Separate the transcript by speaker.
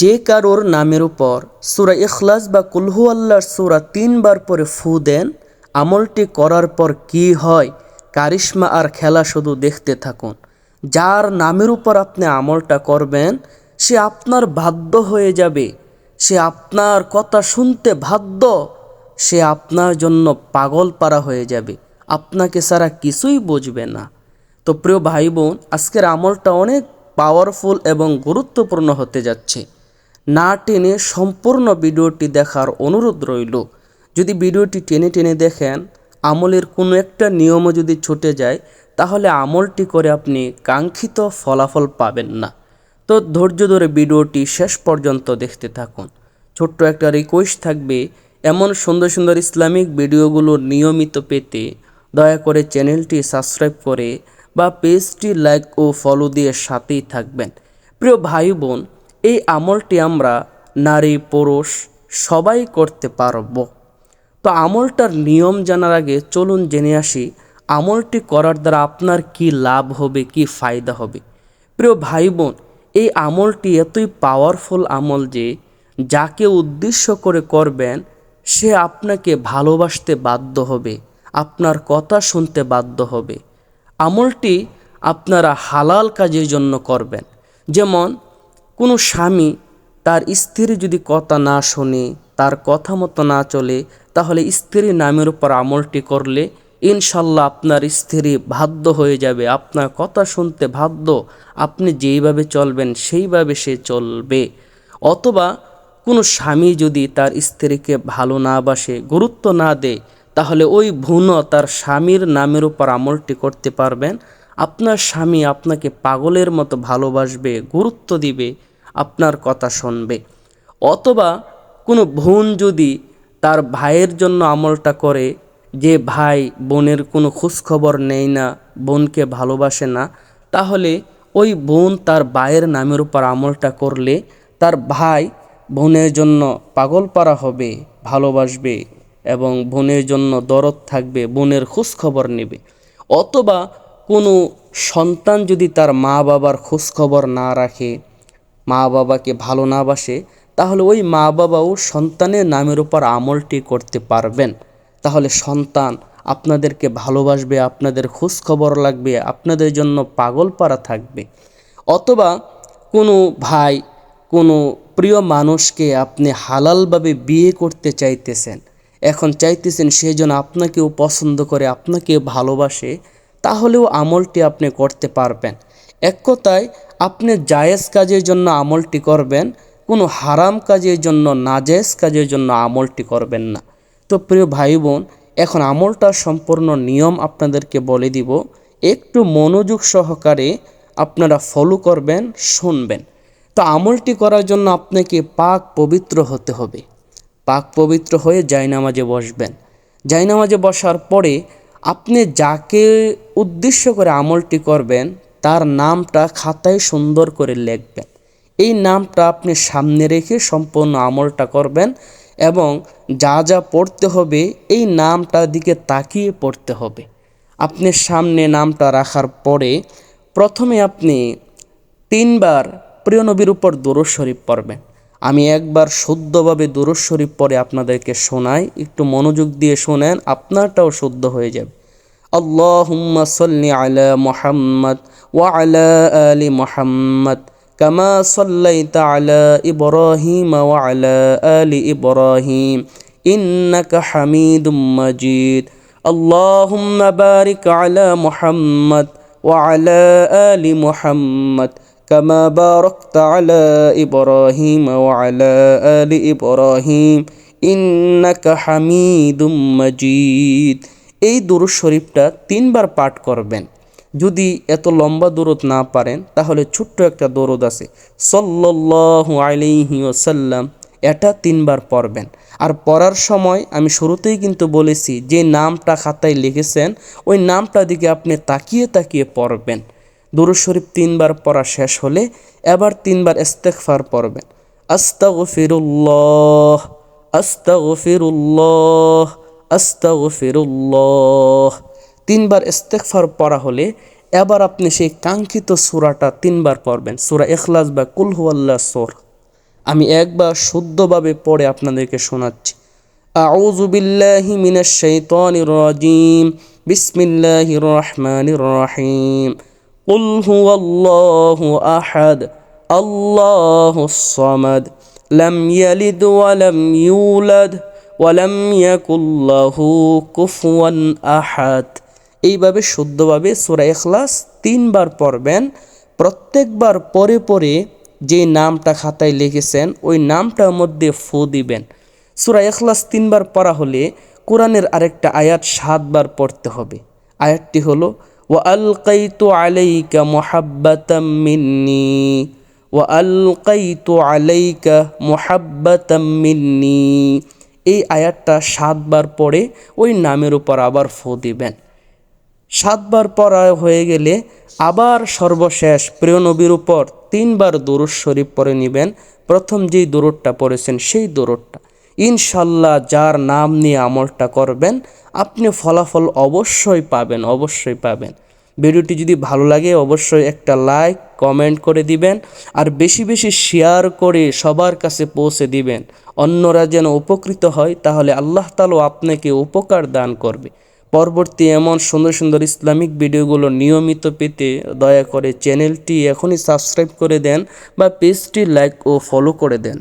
Speaker 1: যে কারোর নামের উপর সুরা ইখলাস বা কুলহু আল্লাহর সুরা তিনবার পরে ফু দেন, আমলটি করার পর কি হয়? কারিশ্মা আর খেলা শুধু দেখতে থাকুন। যার নামের উপর আপনি আমলটা করবেন, সে আপনার বাধ্য হয়ে যাবে। সে আপনার কথা শুনতে বাধ্য, সে আপনার জন্য পাগল পারা হয়ে যাবে। আপনাকে সারা কিছুই বুঝবে না। তো প্রিয় ভাই বোন আজকের আমলটা অনেক পাওয়ারফুল এবং গুরুত্বপূর্ণ হতে যাচ্ছে। না টেনে সম্পূর্ণ ভিডিওটি দেখার অনুরোধ রইল। যদি ভিডিওটি টেনে টেনে দেখেন, আমলের কোনো একটা নিয়মও যদি ছুটে যায়, তাহলে আমলটি করে আপনি কাঙ্ক্ষিত ফলাফল পাবেন না। তো ধৈর্য ধরে ভিডিওটি শেষ পর্যন্ত দেখতে থাকুন। ছোট্ট একটা রিকোয়েস্ট থাকবে, এমন সুন্দর সুন্দর ইসলামিক ভিডিওগুলো নিয়মিত পেতে দয়া করে চ্যানেলটি সাবস্ক্রাইব করে বা পেজটি লাইক ও ফলো দিয়ে সাথেই থাকবেন। প্রিয় ভাই বোন এই আমলটি আমরা নারী, পুরুষ সবাই করতে পারব। তো আমলটার নিয়ম জানার আগে চলুন জেনে আসি, আমলটি করার দ্বারা আপনার কি লাভ হবে, কি ফায়দা হবে। প্রিয় ভাই বোন এই আমলটি এতই পাওয়ারফুল আমল যে, যাকে উদ্দেশ্য করে করবেন, সে আপনাকে ভালোবাসতে বাধ্য হবে, আপনার কথা শুনতে বাধ্য হবে। আমলটি আপনারা হালাল কাজের জন্য করবেন। যেমন কোনো স্বামী তার স্ত্রী যদি কথা না শোনে, তার কথা মতো না চলে, তাহলে স্ত্রীর নামের উপর আমলটি করলে ইনশাল্লাহ আপনার স্ত্রী বাধ্য হয়ে যাবে। আপনার কথা শুনতে বাধ্য। আপনি যেইভাবে চলবেন, সেইভাবে সে চলবে। অথবা কোনো স্বামী যদি তার স্ত্রীকে ভালো না বাসে, গুরুত্ব না দেয়, তাহলে ওই ভুনও তার স্বামীর নামের উপর আমলটি করতে পারবেন। আপনার স্বামী আপনাকে পাগলের মতো ভালোবাসবে, গুরুত্ব দিবে, আপনার কথা শুনবে। অথবা কোনো বোন যদি তার ভাইয়ের জন্য আমলটা করে, যে ভাই বোনের কোনো খোঁজখবর নেই না, বোনকে ভালোবাসে না, তাহলে ওই বোন তার ভাইয়ের নামের উপর আমলটা করলে তার ভাই বোনের জন্য পাগল পারা হবে, ভালোবাসবে এবং বোনের জন্য দরদ থাকবে, বোনের খোঁজখবর নেবে। অথবা কোনো সন্তান যদি তার মা বাবার খোঁজখবর না রাখে, মা বাবাকে ভালো না বাসে, তাহলে ওই মা বাবাও সন্তানের নামের উপর আমলটি করতে পারবেন। তাহলে সন্তান আপনাদেরকে ভালোবাসবে, আপনাদের খোঁজ খবর লাগবে, আপনাদের জন্য পাগল পাড়া থাকবে। অথবা কোনো ভাই, কোনো প্রিয় মানুষকে আপনি হালালভাবে বিয়ে করতে চাইতেছেন, এখন চাইতেছেন সে যেন আপনাকেও পছন্দ করে আপনাকে ভালোবাসে তাহলেও আমলটি আপনি করতে পারবেন। এক কথায়, আপনি জায়েজ কাজের জন্য আমলটি করবেন, কোনো হারাম কাজের জন্য নাজেজ কাজের জন্য আমলটি করবেন না। তো প্রিয় ভাই বোন এখন আমলটার সম্পূর্ণ নিয়ম আপনাদেরকে বলে দিব। একটু মনোযোগ সহকারে আপনারা ফলো করবেন, শুনবেন। তো আমলটি করার জন্য আপনাকে পাক পবিত্র হতে হবে। পাক পবিত্র হয়ে জায়নামাজে বসবেন। জায়নামাজে বসার পরে আপনি যাকে উদ্দেশ্য করে আমলটি করবেন, তার নামটা খাতায় সুন্দর করে লিখবেন। এই নামটা আপনি সামনে রেখে সম্পূর্ণ আমলটা করবেন এবং যা যা পড়তে হবে, এই নামটার দিকে তাকিয়ে পড়তে হবে। আপনি সামনে নামটা রাখার পরে প্রথমে আপনি তিনবার প্রিয় নবীর উপর দরুদ শরীফ পড়বেন। আমি একবার শুদ্ধভাবে দুরুদ পরে আপনাদেরকে শোনাই। একটু মনোযোগ দিয়ে শোনেন, আপনারটাও শুদ্ধ হয়ে যাবে। আল্লাহুম্মা সাল্লি আলা মুহাম্মদ ওয়া আলা আলি মুহাম্মদ কামা সাল্লাইতা আলা ইব্রাহিম ওয়া আলা আলি ইব্রাহিম ইন্নাকা হামিদুম মাজিদ। আল্লাহুম্মা বারিক আলা মুহাম্মদ ওয়া আলা আলি মুহাম্মদ كما باركت على إبراهيم وعلى آل إبراهيم إنك حميد مجيد এই দুরুদ শরীফটা তিনবার পাঠ করবেন যদি এত লম্বা দূরত না পারেন তাহলে ছোট্ট একটা দরদ আছে সল্লাল্লাহু আলাইহি ওসাল্লাম এটা তিনবার পড়বেন আর পড়ার সময় আমি শুরুতেই কিন্তু বলেছি যে নামটা খাতায় লিখেছেন ওই নামটা দিকে আপনি তাকিয়ে তাকিয়ে পড়বেন দুরু শরীফ তিনবার পড়া শেষ হলে এবার তিনবার ইস্তেকফার পড়বেন আস্তাগ ফিরুল্লাহ আস্তাগ ফিরুল্লাহ আস্তাগ ফিরুল্লাহ তিনবার ইস্তেকফার পড়া হলে এবার আপনি সেই কাঙ্ক্ষিত সুরাটা তিনবার পড়বেন সুরা এখলাস বা কুলহু আল্লাহ সোর আমি একবার শুদ্ধভাবে পড়ে আপনাদেরকে শোনাচ্ছি أعوذ بالله من الشيطان الرجيم بسم الله الرحمن الرحيم قل هو الله أحد الله الصمد لم يلد ولم يولد ولم يكن له كفوا أحد এইভাবে শুদ্ধভাবে সূরা ইখলাস তিনবার পড়বেন প্রত্যেকবার পরে পরে যে নামটা খাতায় লিখেছেন ওই নামটার মধ্যে ফু দিবেন সূরা ইখলাস তিনবার পড়া হলে কোরআনের আরেকটা আয়াত সাতবার পড়তে হবে আয়াতটি হলো আলকাইতু আলাইকা মুহাব্বাতাম মিন্নি ওয়া আলকাইতু আলাইকা মুহাব্বাতাম এই আয়াতটা সাতবার পড়ে ওই নামের উপর আবার ফু দিবেন। সাতবার পড়া হয়ে গেলে আবার সর্বশেষ প্রিয় নবীর উপর তিনবার দরুদ শরীফ পড়ে নেবেন। প্রথম যেই দরুদটা পড়েছেন সেই দরুদটা। ইনশাল্লাহ যার নাম নিয়ে আমলটা করবেন, আপনি ফলাফল অবশ্যই পাবেন অবশ্যই পাবেন। ভিডিওটি যদি ভালো লাগে, অবশ্যই একটা লাইক, কমেন্ট করে দিবেন, আর বেশি বেশি শেয়ার করে সবার কাছে পৌঁছে দিবেন। অন্যরা যেন উপকৃত হয়, তাহলে আল্লাহ তালও আপনাকে উপকার দান করবে। পরবর্তী এমন সুন্দর সুন্দর ইসলামিক ভিডিওগুলো নিয়মিত পেতে দয়া করে চ্যানেলটি এখনই সাবস্ক্রাইব করে দেন বা পেজটি লাইক ও ফলো করে দেন।